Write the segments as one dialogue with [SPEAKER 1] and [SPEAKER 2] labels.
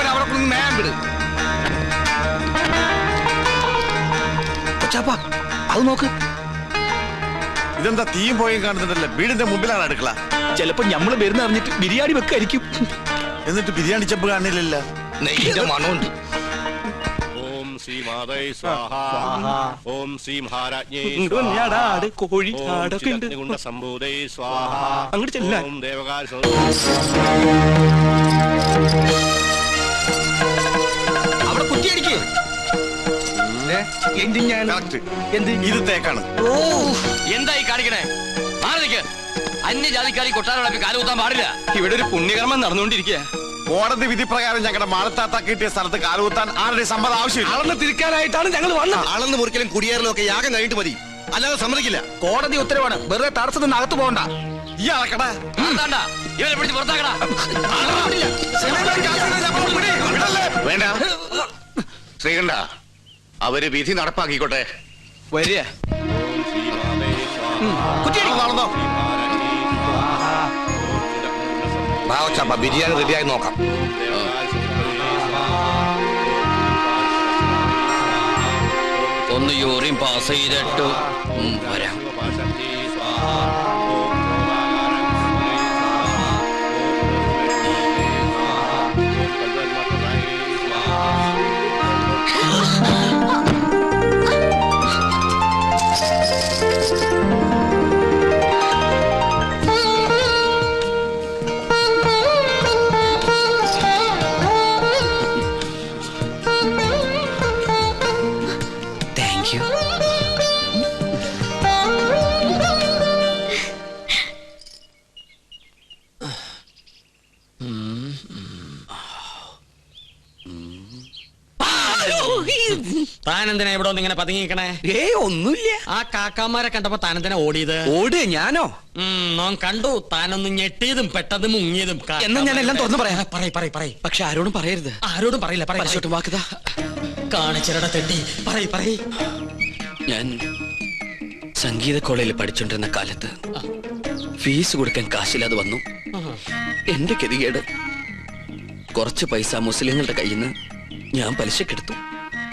[SPEAKER 1] വരെ അവിടെ കൊണ്ടൊന്ന് നേരം വിട്.
[SPEAKER 2] കൊച്ചാപ്പ അത് നോക്ക്.
[SPEAKER 3] ഇതെന്താ തീയും പോയും കാണുന്നുണ്ടല്ലേ വീടിന്റെ മുമ്പിലാണ് അടുക്കള.
[SPEAKER 2] ചിലപ്പോ ഞമ്മൾ വരുന്ന അറിഞ്ഞിട്ട് ബിരിയാണി വെക്കായിരിക്കും.
[SPEAKER 3] എന്നിട്ട് ബിരിയാണി ചെപ്പ്
[SPEAKER 1] കാണില്ല മണമുണ്ട്
[SPEAKER 4] ഓം ശ്രീ മാതൈ സ്വാഹ. ഓം ശ്രീ മഹാരാജ്ഞേ
[SPEAKER 2] ഇങ്ങോട്ട് വന്നെയാടാ, ആട്, കോഴി, ആടൊക്കെ ഉണ്ട്.
[SPEAKER 4] ഗുണ്ട സംഭൂതൈ സ്വാഹ.
[SPEAKER 2] അങ്ങോട്ട് ചെല്ലാൻ.
[SPEAKER 4] ഓം ദേവകാൽ
[SPEAKER 2] എന്ത് ഞാൻ എന്ത്?
[SPEAKER 3] ഇത് തേക്കാണ്.
[SPEAKER 2] ഓ.
[SPEAKER 1] എന്തായി കാണിക്കണേ? അന്യജാതിക്കാരി കൊട്ടാരോടൊക്കെ കാലുകുത്താൻ പാടില്ല.
[SPEAKER 2] ഇവിടെ ഒരു പുണ്യകർമ്മം നടന്നുകൊണ്ടിരിക്കുക.
[SPEAKER 3] കോടതി വിധി പ്രകാരം ഞങ്ങളുടെ മാളത്താത്ത കിട്ടിയ സ്ഥലത്ത് കാലുകുത്താൻ ആരുടെ സമ്മതം ആവശ്യമില്ല.
[SPEAKER 2] അളന്ന് തിരിക്കാനായിട്ടാണ് ഞങ്ങൾ വന്നത്.
[SPEAKER 5] അളന്ന് മുറിക്കലും കുടിയേറലും ഒക്കെ യാഗം കഴിഞ്ഞിട്ട് മതി. അല്ലാതെ സമ്മതിക്കില്ല.
[SPEAKER 2] കോടതി ഉത്തരവാണ്. വെറുതെ തടസ്സത്തിൽ നിന്ന് അകത്ത് പോകണ്ട.
[SPEAKER 3] ഈ അളക്കടാ
[SPEAKER 1] ഇവരെ പിടിച്ച് പുറത്താക്കടാ.
[SPEAKER 4] വേണ്ട. ശ്രീകണ്ഠ അവർ വിധി നടപ്പാക്കിക്കോട്ടെ.
[SPEAKER 2] വരിക.
[SPEAKER 5] ബിരിയാണി റെഡിയായി നോക്കാം.
[SPEAKER 1] ഒന്ന് യൂറിയും പാസ് ചെയ്തിട്ട് ഉം, വരാം.
[SPEAKER 6] താനെന്തിനാ ഇവിടെ ഒന്ന് ഇങ്ങനെ പതുങ്ങിക്കണേ
[SPEAKER 2] ഏ ഒന്നുമില്ല.
[SPEAKER 6] ആ കാക്കാമാരെ കണ്ടപ്പോ താനെന്തിനാ ഓടിയത്?
[SPEAKER 2] ഓട് ഞാനോ?
[SPEAKER 6] ഉം, നോൻ കണ്ടു. താനൊന്ന് ഞെട്ടിയതും പെട്ടതും മുങ്ങിയതും
[SPEAKER 2] എന്നാ ഞാൻ എല്ലാം തുറന്നു പറയാം.
[SPEAKER 6] പറയ പറയ പറയ്
[SPEAKER 2] പക്ഷെ ആരോടും പറയരുത്.
[SPEAKER 6] ആരോടും പറയില്ല പറയോട്ട്
[SPEAKER 2] വാക്കുക വാക്കുതാ
[SPEAKER 6] കാണിച്ചിരട തെട്ടി പറയ പറയ.
[SPEAKER 1] ഞാൻ സംഗീത കോളേജിൽ പഠിച്ചോണ്ടിരുന്ന കാലത്ത് ഫീസ് കൊടുക്കാൻ കാശില്ലാതെ വന്നു. എന്റെ ഗതികേട്. കുറച്ച് പൈസ മുസ്ലിങ്ങളുടെ കയ്യിൽ നിന്ന് ഞാൻ പലിശക്കെടുത്തു.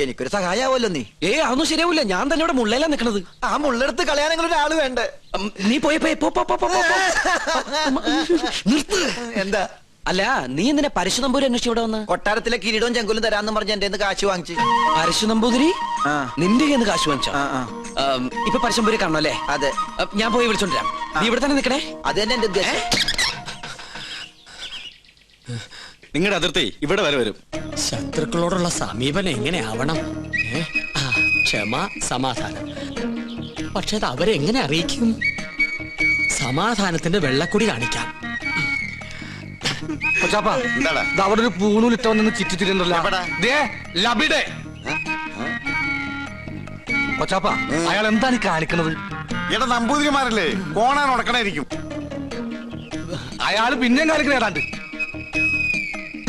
[SPEAKER 7] എനിക്കൊരു സഹായാവല്ലോ നീ.
[SPEAKER 1] ഏ അതൊന്നും ശരിയാവില്ല. ഞാൻ തന്നെ ഇവിടെ മുള്ളയിലാ നിക്കണത്.
[SPEAKER 7] ആ മുള്ളെടുത്ത് കളയാനെങ്കിലും ഒരാൾ വേണ്ടേ?
[SPEAKER 1] നീ പോയി പോയി പോ, പോ, പോ, പോ, പോ, പോ. നിർത്ത്.
[SPEAKER 7] എന്താ?
[SPEAKER 1] അല്ല നീ എന്തിനാ പരശു നമ്പൂരി അന്വേഷിച്ച് ഇവിടെ വന്ന്?
[SPEAKER 7] കൊട്ടാരത്തിലെ കിരീടവും ചെങ്കുലും തരാന്ന് പറഞ്ഞ് എന്റെ കാശ് വാങ്ങിച്ച്.
[SPEAKER 1] പരശു നമ്പൂതിരി
[SPEAKER 7] ആ.
[SPEAKER 1] നിന്റെ കയ്യിൽ നിന്ന് കാശ് വാങ്ങിച്ചോ?
[SPEAKER 7] ആ, ആ.
[SPEAKER 1] ഉം, ഇപ്പൊ പരശുമ്പൂരി കാണണം അല്ലേ?
[SPEAKER 7] അതെ.
[SPEAKER 1] ഞാൻ പോയി വിളിച്ചോണ്ടിരാം നീ ഇവിടെ തന്നെ നിക്കണേ.
[SPEAKER 7] അത് തന്നെ എന്റെ ഉദ്ദേശം.
[SPEAKER 2] നിങ്ങളുടെ അതിർത്തി ഇവിടെ വരെ വരും.
[SPEAKER 6] ശത്രുക്കളോടുള്ള സമീപനം എങ്ങനെയാവണം? ആവണം ആ, ക്ഷമ സമാധാനം. പക്ഷെ അത് അവരെങ്ങനെ അറിയിക്കും? സമാധാനത്തിന്റെ വെള്ളക്കുടി കാണിക്കാം.
[SPEAKER 2] കൊച്ചാപ്പാ
[SPEAKER 3] എന്താടാ?
[SPEAKER 2] ദാ അവിടെ ഒരു പൂണൂലിട്ട വന്ന് ചുറ്റി
[SPEAKER 3] എവിടാ?
[SPEAKER 2] ദേ ലബിടെ. കൊച്ചാപ്പ അയാൾ എന്താണ് കാണിക്കുന്നത് കാണിക്കണത്?
[SPEAKER 3] എടാ നമ്പൂതിരിമാരല്ലേ? കോണാൻ ഉടക്കണായിരിക്കും.
[SPEAKER 2] അയാൾ പിന്നെയും കാണിക്കണ ഏതാണ്ട്.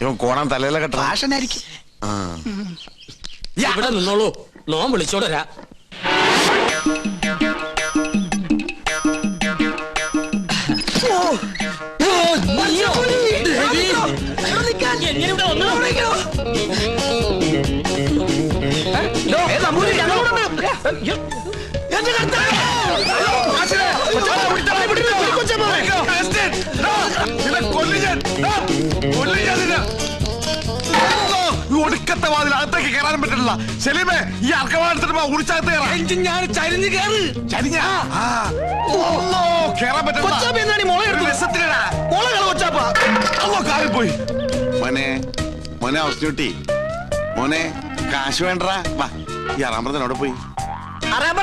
[SPEAKER 3] ഇവൻ കോണം തലയിലൊക്കെ
[SPEAKER 7] ട്രാഷനായിരിക്കും
[SPEAKER 6] ഇവിടെ നിന്നോളൂ. നോം വിളിച്ചോടരാ എങ്ങനെ ഇവിടെ
[SPEAKER 3] പറ്റില്ല സെലീമേ ഈ അർക്കവാടത്തിന് ഉടിച്ചകത്ത് കയറാം.
[SPEAKER 2] ഞാൻ ചരിഞ്ഞ് കയറ്.
[SPEAKER 3] ചരിഞ്ഞ? കേറാൻ? പറ്റില്ല പോയി മോനെ മോനെ അവസ്ഥ മോനെ കാശ് വേണ്ടടാ. വാ ഈ അറാമൃതൻ അവിടെ പോയി.
[SPEAKER 7] അറിയാൻ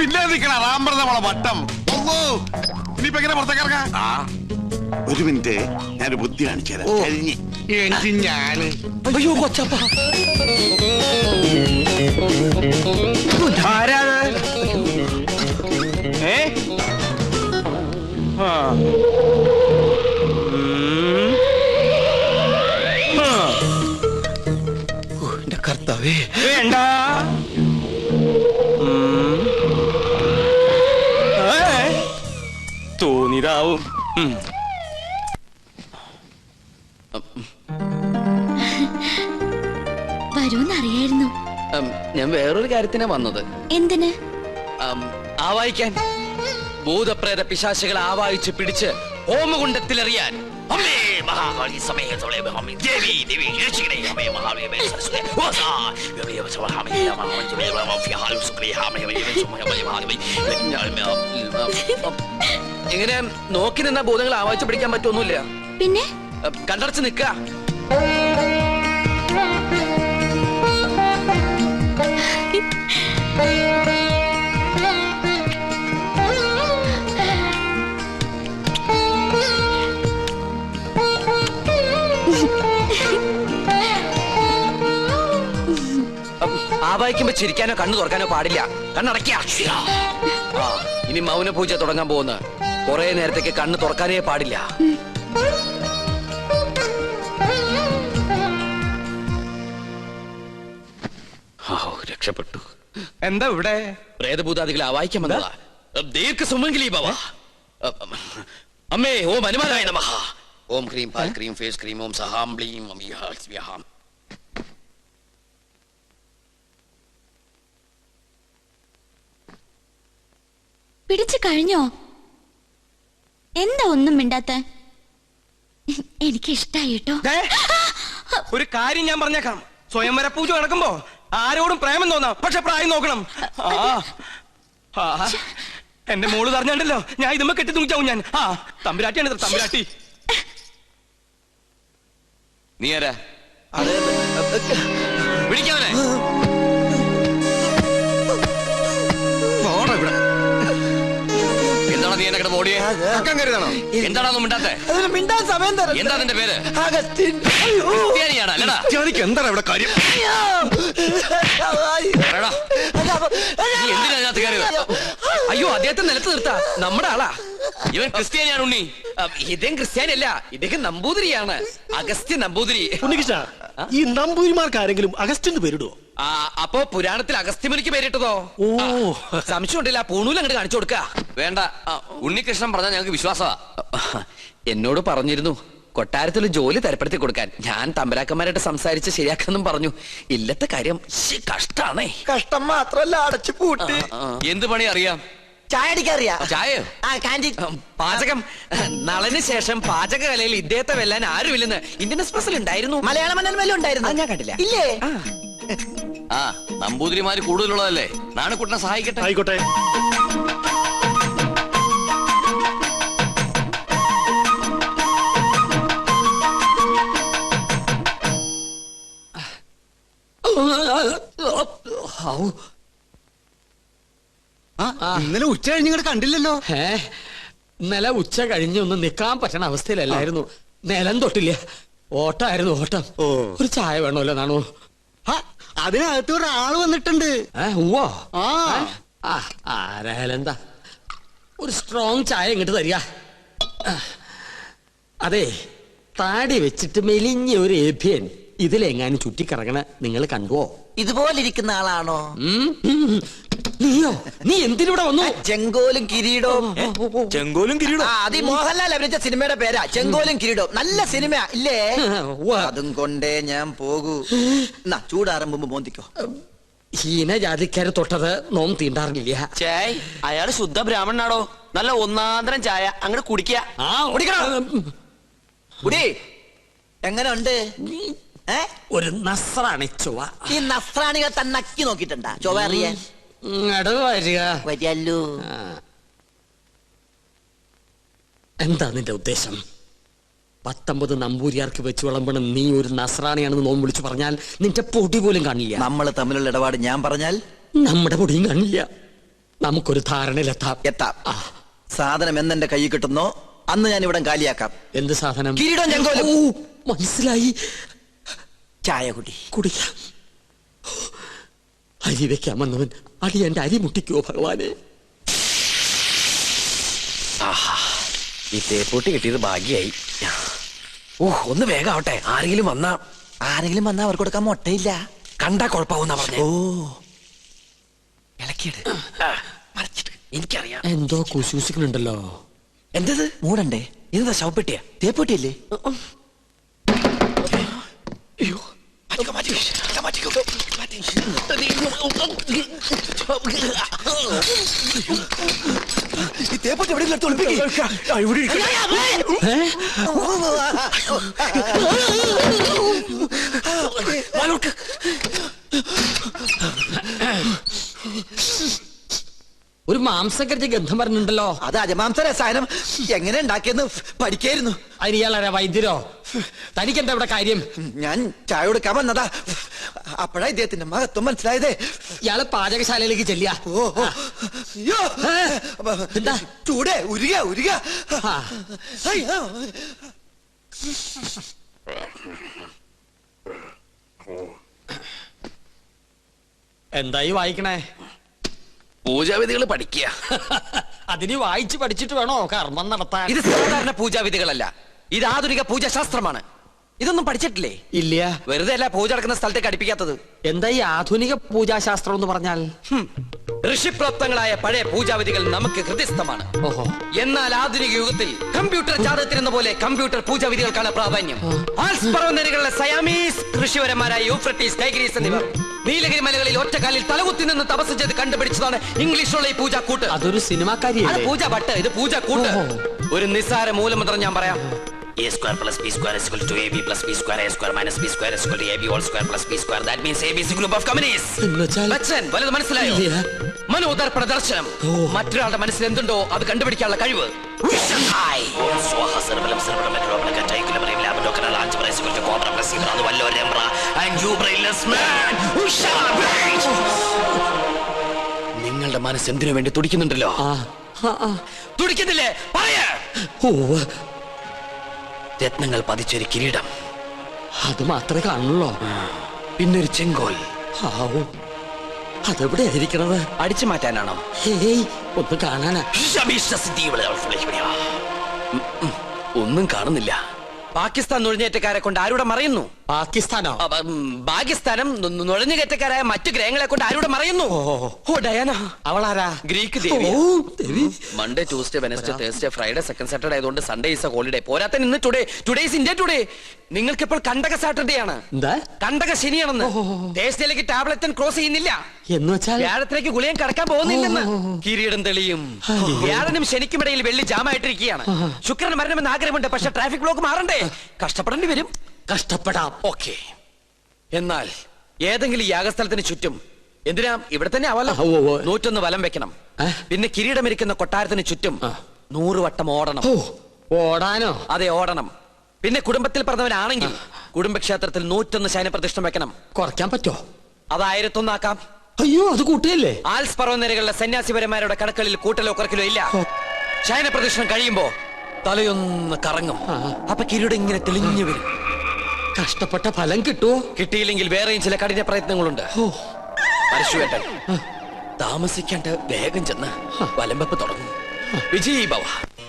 [SPEAKER 3] പിന്നെ നിക്കണ റാമ്പറന്ന മോളെ വട്ടം. ഇനിയിപ്പോ എങ്ങനെ പുറത്തേക്ക് ഇറങ്ങാം? ആ. ഒരു മിനിറ്റ്. ഞാൻ ബുദ്ധി കാണിച്ചു തരാം. കഴിഞ്ഞ്.
[SPEAKER 2] എനിക്ക് ഞാൻ.
[SPEAKER 7] അയ്യോ കൊച്ചപ്പ.
[SPEAKER 2] ഏ? ആ.
[SPEAKER 7] എന്റെ കർത്താവേ.
[SPEAKER 2] വേണ്ട. ഉം.
[SPEAKER 8] വരൂന്നറിയായിരുന്നു
[SPEAKER 1] ഞാൻ വേറൊരു കാര്യത്തിനാ വന്നത്
[SPEAKER 8] എന്തിന്
[SPEAKER 1] ആവായിക്കാൻ ആവാഹിക്കാൻ ഭൂതപ്രേത പിശാശുകളെ ആവായിച്ച് പിടിച്ച് ഹോമകുണ്ടത്തിലെറിയാൻ ഇങ്ങനെ നോക്കി നിന്ന ഭൂതങ്ങളെ ആവാഹിച്ച് പിടിക്കാൻ പറ്റൊന്നുമില്ല
[SPEAKER 8] പിന്നെ?
[SPEAKER 1] കണ്ടടച്ച് നിക്ക ആവായിക്കുമ്പോ ചിരിക്കാനോ കണ്ണു തുറക്കാനോ പാടില്ല. കണ്ണടയ്ക്ക. ഇനി മൗന പൂജ തുടങ്ങാൻ പോകുന്ന. കുറെ നേരത്തേക്ക് കണ്ണ് തുറക്കാനേ പാടില്ല. രക്ഷപ്പെട്ടു.
[SPEAKER 2] എന്താ ഇവിടെ?
[SPEAKER 1] പ്രേതഭൂതാദികളെ ആവാഹിക്കാൻ വന്നതാ. ദീർഘ സുമംഗലി ബാബ അമ്മേ ഓം ഹനുമാനായ നമഃ ഓം ക്രീം പാൽ ക്രീം ഫേസ് ക്രീം ഓം സഹാം ബ്ലീം അമിഹാം
[SPEAKER 8] പിടിച്ചു കഴിഞ്ഞോ? എന്താ ഒന്നും മിണ്ടാത്ത? എനിക്ക് ഇഷ്ടായി കേട്ടോ
[SPEAKER 2] ഒരു കാര്യം ഞാൻ പറഞ്ഞേക്കാം. സ്വയംവര പൂജ നടക്കുമ്പോ ആരോടും പ്രേമം തോന്നാം. പക്ഷെ പ്രായം നോക്കണം. എന്റെ മോൾ പറഞ്ഞോ ഞാൻ ഇതുമ്പോ കെട്ടി തൂക്കാവും ഞാൻ. ആ തമ്പുരാട്ടിയാണ് തമ്പുരാട്ടി.
[SPEAKER 1] നീ ആരാ? വിളിക്കാവനെ നീ എന്നെ കിടന്ന് ഓടിയേ?
[SPEAKER 5] അക്കം കരുതണോ?
[SPEAKER 1] എന്താണോ മിണ്ടാത്തെ?
[SPEAKER 7] അതിന് മിണ്ടാൻ സമയം തരാം
[SPEAKER 1] എന്താ നിന്റെ പേര്?
[SPEAKER 7] അഗസ്റ്റിൻ
[SPEAKER 5] എനിക്ക് എന്താണ് ഇവിടെ കാര്യം?
[SPEAKER 1] എന്തിനാ അതിനകത്ത് കയറിയത്? അയ്യോ അദ്ദേഹത്തെ നിലത്ത് നിർത്താ. നമ്മുടെ ആളാ. ഇവൻ ക്രിസ്ത്യാനിയാണ് ഉണ്ണി. ഇദ്ദേഹം ക്രിസ്ത്യാനി അല്ല ഇദ്ദേഹം നമ്പൂതിരിയാണ്. അഗസ്ത്യ നമ്പൂതിരി.
[SPEAKER 6] ഉണ്ണികൃഷ്ണ ഈ നമ്പൂരിമാർക്ക് ആരെങ്കിലും അഗസ്റ്റിന് പേരിടുവോ?
[SPEAKER 1] ആ, അപ്പോ പുരാണത്തിൽ അഗസ്ത്യമുനിക്ക് പേരിട്ടതോ?
[SPEAKER 6] ഓ.
[SPEAKER 1] ആ, പൂണൂല അങ്ങട്ട് കാണിച്ചു കൊടുക്ക. വേണ്ട. ഉണ്ണികൃഷ്ണൻ പറഞ്ഞാൽ ഞങ്ങൾക്ക് വിശ്വാസമാ. എന്നോട് പറഞ്ഞിരുന്നു കൊട്ടാരത്തിൽ ജോലി തരപ്പെടുത്തി കൊടുക്കാൻ. ഞാൻ തമ്പരാക്കന്മാരായിട്ട് സംസാരിച്ച് ശരിയാക്കാന്നും പറഞ്ഞു. ഇല്ലത്തെ കാര്യം കഷ്ടാണേ.
[SPEAKER 7] കഷ്ടം മാത്രല്ല അടച്ചു പൂട്ടി.
[SPEAKER 1] എന്ത് പണി അറിയാം?
[SPEAKER 7] ചായ അടിക്കാറിയാ
[SPEAKER 1] ചായയോ?
[SPEAKER 7] ആ കാന്റീൻ
[SPEAKER 1] പാചകം. നളന് ശേഷം പാചക കലയിൽ ഇദ്ദേഹത്തെ വെല്ലാൻ ആരുമില്ലെന്ന് ഇന്ത്യൻ എക്സ്പ്രസിൽ ഉണ്ടായിരുന്നു.
[SPEAKER 7] മലയാള മനോരമയിലും ഉണ്ടായിരുന്നു.
[SPEAKER 1] ഞാൻ കണ്ടില്ല.
[SPEAKER 7] ഇല്ലേ?
[SPEAKER 1] ആ.
[SPEAKER 9] ആ നമ്പൂതിരിമാര് കൂടുതലുള്ളതല്ലേ? നാണക്കുട്ടനെ സഹായിക്കട്ടെ.
[SPEAKER 5] ആയിക്കോട്ടെ.
[SPEAKER 6] ഔ,
[SPEAKER 5] ഇന്നലെ ഉച്ച കഴിഞ്ഞ് ഇങ്ങോട്ട് കണ്ടില്ലല്ലോ.
[SPEAKER 6] ഏ ഇന്നലെ ഉച്ച കഴിഞ്ഞ് ഒന്ന് നിക്കാൻ പറ്റണ അവസ്ഥയിലല്ലായിരുന്നു. നിലം തൊട്ടില്ല. ഓട്ടായിരുന്നു ഓട്ടം. ഒരു ചായ വേണമല്ലോ നാണു.
[SPEAKER 5] ആ, അതിനകത്ത് ഒരാൾ വന്നിട്ടുണ്ട്.
[SPEAKER 6] ആരായാലെന്താ ആരായാലും എന്താ ഒരു സ്ട്രോങ് ചായ ഇങ്ങോട്ട് തരിക. അതെ താടി വെച്ചിട്ട് മെലിഞ്ഞ ഒരു ഏഭ്യൻ ഇതിലെങ്ങാനും ചുറ്റിക്കറങ്ങണ നിങ്ങൾ കണ്ടുവോ?
[SPEAKER 7] ഇതുപോലിരിക്കുന്ന ആളാണോ?
[SPEAKER 6] ഉം? ഉം. നീയോ? നീ എന്തിനിവിടെ വന്നു?
[SPEAKER 7] ചെങ്കോലും കിരീടവും.
[SPEAKER 5] ചെങ്കോലും കിരീടം
[SPEAKER 7] ആ അത് ഈ മോഹൻലാൽ അഭിനയിച്ച സിനിമയുടെ പേരാ. ചെങ്കോലും കിരീടവും. നല്ല സിനിമ ഇല്ലേ. അതും കൊണ്ടേ ഞാൻ പോകൂ. എന്നാ ചൂടാറുമ്പോ മോന്തിക്കോ.
[SPEAKER 6] ഹീന ജാതിക്കാര് തൊട്ടത് നോം തീണ്ടാറില്ല.
[SPEAKER 1] ചേയ് അയാൾ ശുദ്ധ ബ്രാഹ്മണനാടോ? നല്ല ഒന്നാന്തരം ചായ. അങ്ങോട്ട് കുടിക്കുക.
[SPEAKER 7] കുടി. എങ്ങനെ ഉണ്ട് ഏ?
[SPEAKER 6] ഒരു നസ്രാണി ചുവ
[SPEAKER 7] ഈ നസ്രാണികൾ തന്നെ നോക്കിട്ടുണ്ടാ നോക്കിയിട്ടുണ്ടാ? ചൊവ്വ അറിയാൻ
[SPEAKER 6] ഇങ്ങട് വരിക.
[SPEAKER 7] വരിയല്ലോ.
[SPEAKER 6] ആ. എന്താ നിന്റെ ഉദ്ദേശം? പത്തൊമ്പത് നമ്പൂരിയാർക്ക് വെച്ച് വിളമ്പണം നീ ഒരു നസ്രാണിയാണെന്ന് നോമ്പ് വിളിച്ചു പറഞ്ഞാൽ നിന്റെ പൊടി പോലും കാണില്ല.
[SPEAKER 7] നമ്മൾ തമ്മിലുള്ള ഇടപാട് ഞാൻ പറഞ്ഞാൽ?
[SPEAKER 6] നമ്മുടെ പൊടിയും കാണില്ല. നമുക്കൊരു ധാരണയിലെത്താം
[SPEAKER 7] എത്താം. സാധനം എന്നെന്റെ കൈ കിട്ടുന്നോ? അന്ന് ഞാൻ ഇവിടെ കാലിയാക്കാം.
[SPEAKER 6] എന്ത് സാധനം?
[SPEAKER 7] കിരീടം ചെങ്കോലും.
[SPEAKER 6] ഓ, മനസ്സിലായി.
[SPEAKER 7] ചായ കുടി.
[SPEAKER 6] കുടിക്കാം. അരി വെക്കാൻ വന്നവൻ അടി എന്റെ അരി മുട്ടിക്കോ ഭഗവാനെ?
[SPEAKER 1] ഈ തേപ്പൂട്ടി കിട്ടിയത് ഭാഗ്യായി. ഓ ഒന്ന് വേഗം ആവട്ടെ ആരെങ്കിലും വന്നാ
[SPEAKER 7] ആരെങ്കിലും വന്നാ അവർക്ക് കൊടുക്കാൻ മുട്ടയില്ല.
[SPEAKER 1] കണ്ടാ കുഴപ്പമാവുന്ന പറഞ്ഞു.
[SPEAKER 7] ഓ.
[SPEAKER 1] ഇളക്കിയത് എനിക്കറിയാം.
[SPEAKER 6] എന്തോ കുശൂസിക്കുന്നുണ്ടല്ലോ
[SPEAKER 1] എന്തത്?
[SPEAKER 7] മൂടണ്ടേ?
[SPEAKER 1] ഇതാ ശവപ്പെട്ടിയാ?
[SPEAKER 7] തേപ്പൊട്ടിയല്ലേ?
[SPEAKER 1] അയ്യോ
[SPEAKER 7] അധികം എവിടെ
[SPEAKER 6] ഒരു മാംസക്കരിച്ച് ഗന്ധം പറഞ്ഞിട്ടുണ്ടല്ലോ.
[SPEAKER 7] അത് അജമാംസ രസായനം എങ്ങനെ ഉണ്ടാക്കിയെന്ന് പഠിക്കായിരുന്നു.
[SPEAKER 6] അരിയാളാരാ വൈദ്യരോ? തനിക്കെന്താ ഇവിടെ കാര്യം?
[SPEAKER 7] ഞാൻ ചായ കൊടുക്കാൻ വന്നതാ. അപ്പോഴാ ഇദ്ദേഹത്തിന്റെ മഹത്വം മനസ്സിലായതേ.
[SPEAKER 6] ഇയാൾ പാചകശാലയിലേക്ക് ചെല്ലിയ.
[SPEAKER 7] ഓ ഓ. അയ്യോ.
[SPEAKER 6] എന്താ?
[SPEAKER 7] ചൂടേ ഉരുക ഉരുക. അയ്യോ.
[SPEAKER 6] എന്തായി വായിക്കണേ?
[SPEAKER 9] പൂജാവിധികൾ പഠിക്കുക.
[SPEAKER 6] അതിന് വായിച്ച് പഠിച്ചിട്ട് വേണോ കർമ്മം നടത്താൻ?
[SPEAKER 1] ഇത് സാധാരണ പൂജാവിധികളല്ല. ഇത് ആധുനിക പൂജാശാസ്ത്രമാണ്. ഇതൊന്നും പഠിച്ചിട്ടില്ലേ?
[SPEAKER 6] ഇല്ല.
[SPEAKER 1] വെറുതെ അല്ല പൂജ നടക്കുന്ന സ്ഥലത്തേക്ക് അടുപ്പിക്കാത്തത്.
[SPEAKER 6] എന്താ ഈ ആധുനിക പൂജാശാസ്ത്രം എന്ന് പറഞ്ഞാൽ.
[SPEAKER 1] ഋഷിപ്രോക്തങ്ങളായ പഴയ പൂജാവിധികൾ നമുക്ക് ഹൃദയസ്ഥമാണ്.
[SPEAKER 6] ഓഹോ.
[SPEAKER 1] എന്നാൽ ആധുനിക യുഗത്തിൽ കമ്പ്യൂട്ടർ ജാതകത്തിനെന്ന പോലെ കമ്പ്യൂട്ടർ പൂജാവിധികൾക്കാണ് പ്രാധാന്യം. ആൽസ് പർവതനിരകളിലെ സയാമീസ് ഋഷിവരന്മാരായ യൂഫ്രട്ടീസ് എന്നിവർ നീലഗിരി മലകളിൽ ഒറ്റക്കാലിൽ തലകുത്തി നിന്ന് തപസ് ചെയ്ത് കണ്ടുപിടിച്ചതാണ് ഇംഗ്ലീഷിലുള്ള ഈ പൂജാക്കൂട്ട്.
[SPEAKER 6] അതൊരു സിനിമാക്കാരി
[SPEAKER 1] പൂജ ഭട്ട് ഇത്
[SPEAKER 6] പൂജാക്കൂട്ട്.
[SPEAKER 1] ഒരു നിസ്സാര മൂലമന്ത്രം ഞാൻ പറയാം.
[SPEAKER 9] A square plus B square is equal to AB plus B square A square minus B square is equal to AB all square plus B square. That means AB is a group of companies.
[SPEAKER 1] Bachchan വലുത് മനസ്സിലായോ. മനോദർപ്പണ ദർശനം
[SPEAKER 6] ഓ.
[SPEAKER 1] മറ്റൊരാളുടെ മനസ്സിൽ എന്തുണ്ടോ അത് കണ്ടുപിടിക്കാനുള്ള കഴിവ്. നിങ്ങളുടെ മനസ്സ് എന്തിനു വേണ്ടി തുടിക്കുന്നുണ്ടല്ലോ. തുടിക്കുന്നില്ലേ പറയ രത്നങ്ങൾ പതിച്ചൊരു കിരീടം.
[SPEAKER 6] അത് മാത്രമേ കാണുള്ളൂ.
[SPEAKER 1] പിന്നൊരു ചെങ്കോൽ.
[SPEAKER 6] ആവൂ അതെവിടെ ആയിരിക്കണത്?
[SPEAKER 1] അടിച്ചു മാറ്റാനാണോ?
[SPEAKER 6] ഹേയ് ഒന്ന് കാണാനാ.
[SPEAKER 1] ഒന്നും കാണുന്നില്ല. പാകിസ്ഥാൻ നുഴഞ്ഞേറ്റക്കാരെ കൊണ്ട് ആരുടെ മറയുന്നു?
[SPEAKER 6] പാകിസ്ഥാനോ?
[SPEAKER 1] പാകിസ്ഥാനം നുഴഞ്ഞുകയറ്റക്കാരായ മറ്റു ഗ്രഹങ്ങളെ കൊണ്ട് ആരുടെ മറയുന്നു
[SPEAKER 6] ഓ.
[SPEAKER 1] ഡയാന.
[SPEAKER 6] അവളാരാ?
[SPEAKER 1] ഗ്രീക്ക് ദേവി. Monday Tuesday Wednesday Thursday Friday second Saturday ആയതുകൊണ്ട് സൺഡേ ഇസ് എ ഹോളിഡേ പോരാത്ത ഇന്ന് today today is India today നിങ്ങൾക്ക് ഇപ്പോൾ കണ്ടക സാറ്റർഡേ ആണ്. കണ്ടക ശനിയാണെന്ന്. തേഴ്സ്ഡേയിലേക്ക് ടാബ്ലറ്റ് ക്രോസ് ചെയ്യുന്നില്ല.
[SPEAKER 6] എന്ന് വെച്ചാൽ
[SPEAKER 1] വ്യാഴത്തിലേക്ക് ഗുളിയൻ കടക്കാൻ പോകുന്നില്ലെന്ന്. കിരീടം തെളിയും. വ്യാഴനും ശനിക്കും ഇടയിൽ വെള്ളി ജാമായിട്ടിരിക്കുകയാണ്. ശുക്രൻ മരണമെന്ന് ആഗ്രഹമുണ്ട് പക്ഷെ ട്രാഫിക് ബ്ലോക്ക് മാറണ്ടേ? കഷ്ടപ്പെടേണ്ടി വരും.
[SPEAKER 6] കഷ്ടപ്പെടാം.
[SPEAKER 1] ഓക്കെ. എന്നാൽ ഏതെങ്കിലും യാഗസ്ഥലത്തിന് ചുറ്റും എന്തിനാ ഇവിടെ തന്നെ ആവാലോ. നൂറ്റൊന്ന് വലം വെക്കണം? പിന്നെ കിരീടമിരിക്കുന്ന കൊട്ടാരത്തിന് ചുറ്റും. നൂറ് വട്ടം ഓടണം.
[SPEAKER 6] ഓടാനോ?
[SPEAKER 1] അതെ ഓടണം. പിന്നെ കുടുംബത്തിൽ പറഞ്ഞവനാണെങ്കിൽ കുടുംബക്ഷേത്രത്തിൽ നൂറ്റൊന്ന് ശയനപ്രതിഷ്ഠം വെക്കണം.
[SPEAKER 6] കുറയ്ക്കാൻ പറ്റോ?
[SPEAKER 1] അത് ആയിരത്തൊന്നാക്കാം.
[SPEAKER 6] അയ്യോ അത് കൂട്ടിയല്ലേ?
[SPEAKER 1] ആൽസ് പർവനിരകളിലെ സന്യാസിപരന്മാരുടെ കണക്കളിൽ കൂട്ടലോ കുറക്കലോ ഇല്ല. ശയനപ്രദക്ഷിണം കഴിയുമ്പോ തലയൊന്ന് കറങ്ങും. അപ്പൊ കിരീടം ഇങ്ങനെ തെളിഞ്ഞു വരും.
[SPEAKER 6] കഷ്ടപ്പെട്ട ഫലം കിട്ടുമോ
[SPEAKER 1] കിട്ടിയില്ലെങ്കിൽ വേറെയും ചില കഠിന പ്രയത്നങ്ങളുണ്ട്. പരശുവേട്ടൻ താമസിക്കാണ്ട് വേഗം ചെന്ന് വലമ്പപ്പ് തുടങ്ങും. വിജയ് ഭവ